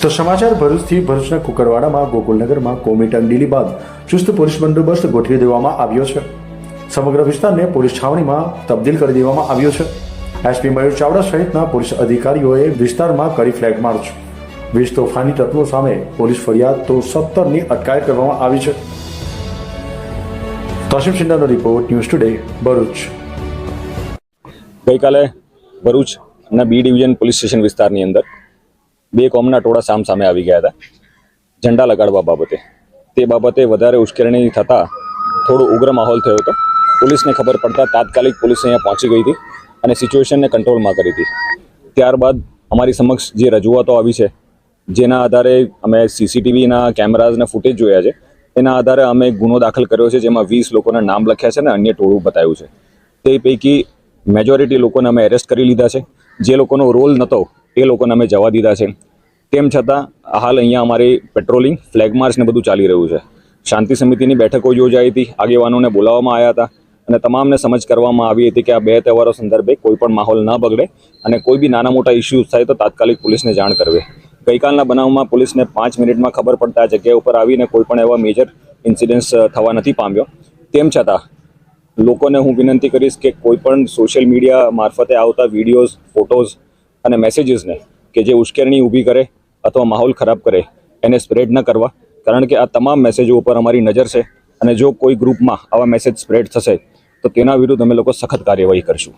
તો સમાચાર ભરૂચથી ભરૂચના કુકરવાડામાં ગોકુલનગરમાં કોમી તંગદીલી બાદ ચુસ્ત પોલીસ બંદોબસ્ત ગોઠવી દેવામાં આવ્યો છે. સમગ્ર વિસ્તારને પોલીસ છાવણીમાં તબદીલ કરી દેવામાં આવ્યો છે. એસપી મયુર ચાવડા સહિતના પોલીસ અધિકારીઓએ વિસ્તારમાં કરી ફ્લેગ માર્ચ. વીસ તોફાની તત્વો સામે પોલીસ ફરિયાદ તો સત્તરની અટકાયત કરવામાં આવી છે. તોશિફ સિંધાનો રિપોર્ટ ન્યૂઝ ટુડે, ભરૂચ. ગઈકાલે ભરૂચના બી ડિવિઝન પોલીસ સ્ટેશન વિસ્તારની અંદર બે કોમના ટોળા સામ સામે આવી ગયા હતા. ઝંડા લગાડવા બાબતે. તે બાબતે વધારે ઉશ્કેરણી થતાં થોડો ઉગ્ર માહોલ થયો હતો. પોલીસને ખબર પડતા તાત્કાલિક પોલીસ અહીંયા પહોંચી ગઈ હતી અને સિચ્યુએશનને કંટ્રોલમાં કરી હતી. ત્યારબાદ અમારી સમક્ષ જે રજૂઆતો આવી છે, જેના આધારે અમે સીસીટીવીના કેમેરાઝના ફૂટેજ જોયા છે એના આધારે અમે ગુનો દાખલ કર્યો છે, જેમાં વીસ લોકોના નામ લખ્યા છે અને અન્ય ટોળું બતાવ્યું છે. તે પૈકી મેજોરિટી લોકોને અમે એરેસ્ટ કરી લીધા છે. જે લોકોનો રોલ નહોતો એ લોકોને અમે જવા દીધા છે. તેમ છતાં, હાલ અહીંયા અમારી પેટ્રોલિંગ ફ્લેગ માર્ચ ને બધું ચાલી રહ્યું છે. શાંતિ સમિતિની બેઠકો યોજાઈ હતી, આગેવાનોને બોલાવવામાં આવ્યા હતા અને તમામને સમજ કરવામાં આવી હતી કે આ બે તહેવારો સંદર્ભે કોઈ પણ માહોલ ન બગડે અને કોઈ બી નાના મોટા ઇસ્યુઝ થાય તો તાત્કાલિક પોલીસને જાણ કરવી. ગઈકાલના બનાવમાં પોલીસને પાંચ મિનિટમાં ખબર પડતા જગ્યા ઉપર આવીને કોઈ પણ એવા મેજર ઇન્સિડન્ટ્સ થવા નથી પામ્યો. તેમ છતાં, લોકોને હું વિનંતી કરીશ કે કોઈ પણ સોશિયલ મીડિયા મારફતે આવતા વિડીયોઝ ફોટોઝ અને મેસેજીસને કે જે ઉશ્કેરણી ઊભી કરે અથવા માહોલ ખરાબ કરે, એને સ્પ્રેડ ન કરવા. કારણ કે આ તમામ મેસેજો ઉપર અમારી નજર છે અને જો કોઈ ગ્રુપમાં આવા મેસેજ સ્પ્રેડ થશે, તો તેના વિરુદ્ધ અમે લોકો સખત કાર્યવાહી કરશું.